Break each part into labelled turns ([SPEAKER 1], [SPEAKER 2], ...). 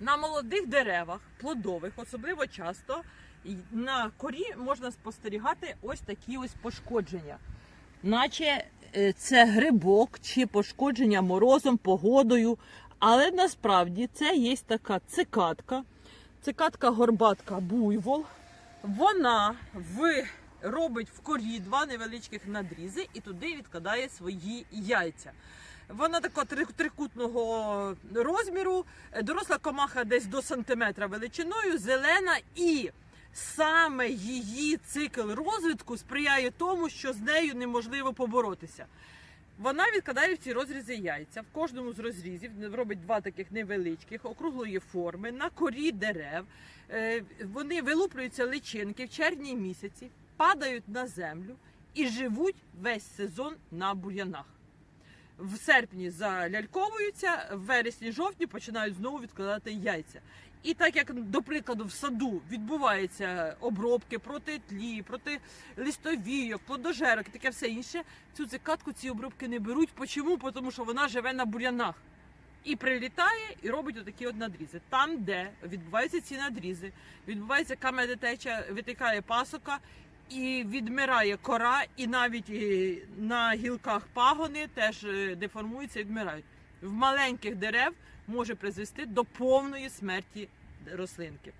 [SPEAKER 1] На молодих деревах, плодових, особливо часто, на корі можна спостерігати ось такі ось пошкодження. Наче е, це грибок чи пошкодження морозом, погодою. Але насправді це є така цикатка. Цикатка горбатка буйвол. Вона в, робить в корі два невеличких надрізи і туди відкладає свої яйця. Вона три- трикутного розміру, доросла комаха десь до сантиметра величиною, зелена і саме її цикл розвитку сприяє тому, що з нею неможливо поборотися. Вона відкладає в ці розрізи яйця. В кожному з розрізів робить два таких невеличких, округлої форми, на корі дерев. Е, Вони вилуплюються личинки в червні місяці, падають на землю і живуть весь сезон на бур'янах. В серпні заляльковуються, в вересні-жовтні починають знову відкладати яйця. І так як, до прикладу, в саду відбуваються обробки проти тлі, проти листовійок, плодожерок і таке все інше, цю цикатку ці обробки не беруть. Чому? Тому що вона живе на бур'янах. І прилітає і робить отакі от надрізи. Там, де відбуваються ці надрізи, відбувається камедотеча, витикає пасока і відмирає кора, і навіть е, на гілках пагони теж е, деформуються і відмирають. В маленьких дерев може призвести до повної смерті рослинки.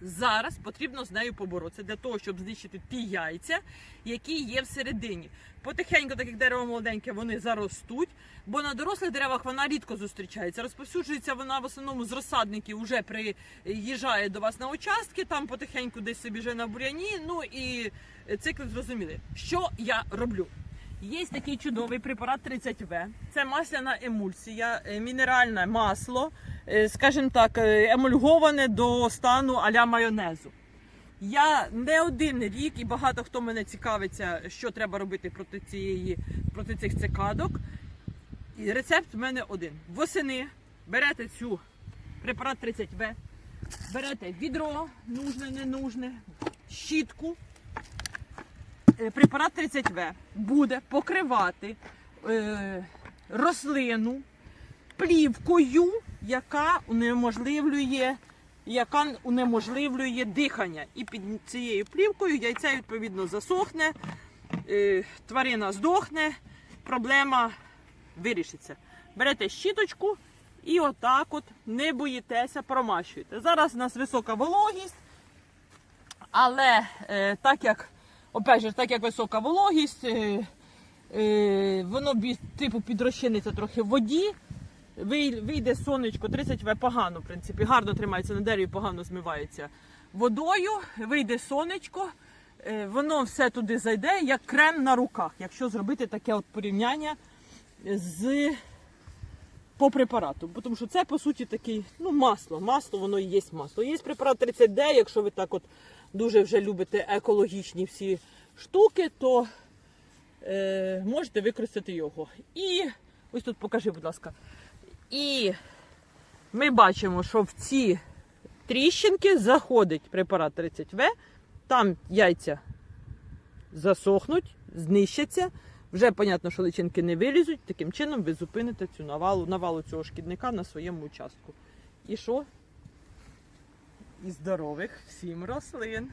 [SPEAKER 1] Зараз потрібно з нею поборотися для того, щоб знищити ті яйця, які є всередині. Потихеньку, так як дерево молоденьке, вони заростуть, бо на дорослих деревах вона рідко зустрічається. Розповсюджується вона в основному з розсадників, вже приїжджає до вас на участки, там потихеньку десь собі вже на буряні. Ну і цикл зрозуміли. Що я роблю? Є такий чудовий препарат 30В. Це масляна емульсія, е, мінеральне масло, е, скажімо так, е, емульговане до стану аля майонезу. Я не один рік і багато хто мене цікавиться, що треба робити проти цієї проти цих цикадок. І рецепт в мене один. Восени берете цю препарат 30В, берете відро, нужне, не нужне, щітку. Е, Препарат 30В буде покривати е, рослину плівкою, яка унеможливлює, яка унеможливлює дихання. І під цією плівкою яйце відповідно засохне, е, тварина здохне, проблема вирішиться. Берете щіточку і отак от не боїтеся, промащуєте. Зараз у нас висока вологість, але е, так як опять же, так як висока вологість, е, е, воно типу підрозчиниться трохи в воді. Вийде сонечко, 30 В погано, в принципі, гарно тримається на дереві, погано змивається водою. Вийде сонечко, е, воно все туди зайде, як крем на руках, якщо зробити таке от порівняння з по препарату. Тому що це по суті такий ну, масло. Масло, воно і є масло. Є препарат 30D, якщо ви так от дуже вже любите екологічні всі штуки, то е, можете використати його. І ось тут покажи, будь ласка. І ми бачимо, що в ці тріщинки заходить препарат 30В, там яйця засохнуть, знищаться. Вже понятно, що личинки не вилізуть. Таким чином ви зупините цю навалу, навалу цього шкідника на своєму участку. І що? І здорових всім рослин.